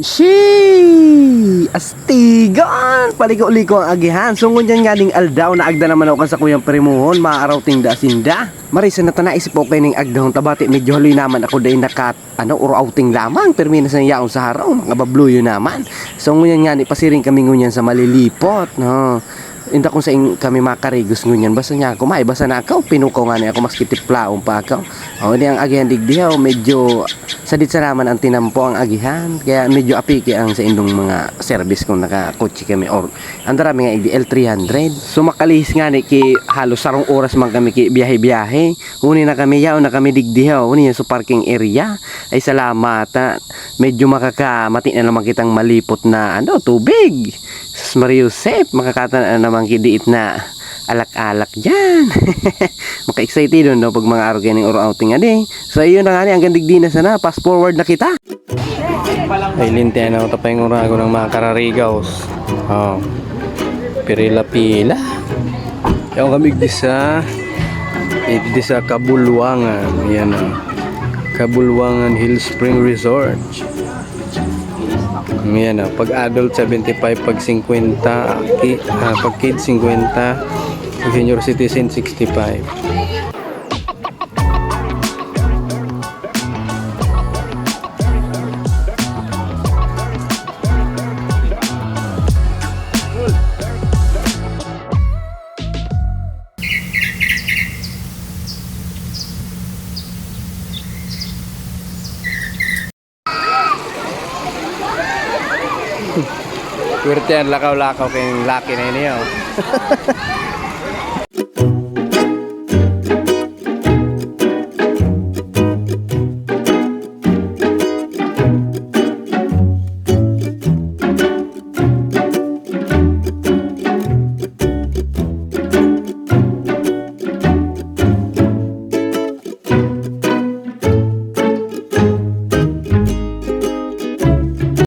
Shi! Astigan! Paliko-liko ang agihan. Sungon yan nga ning aldaw na agda naman ako sa kuyang perimuhon, maaraw ting da sinda. Marisa na tanaisip ko kay ning agdahon tabati medyo haloy naman ako day nakat ano uro outing lamang permina sa yaon sa haraw mga babluyo naman. So ngunyan nga ni pasiring kami ngunyan sa malilipot no. Inda kung sa kami makarigos ngunyan basta niya ako may basta na ako pinukaw nga niya ako maski tiplaon pa ako. O di ang agihan digdihaw medyo sa naman ang tinampo ang agihan. Kaya medyo apiki ang sa indong mga service kung nakakotse kami or ang darami nga IDL 300 so makalihis nga ni ki halos sarong oras man kami ki biyahe-biyahe. Uni na kami yaw na kami digdihaw. Uni yan sa parking area. Ay salamat ah. medyo makakamati na naman kitang malipot na ano tubig. Sus Mariusep makakata na naman kidiit na alak-alak dyan. Maka-excited no pag mga araw ng oro outing ade. So ayun na nga ni ang gandig din na sana. Fast forward na kita. Ay linti na ako tapay ng urago ng mga kararigaws. Oh. Pirila-pila. Yung kami sa di sa Kabulwangan. Yan oh. Kabulwangan Hill Spring Resort. Yan oh. Pag adult 75, pag 50, ki, ah, pag kids 50, pag senior citizen 65. Swerte yan, lakaw-lakaw kayong laki na yun. oh.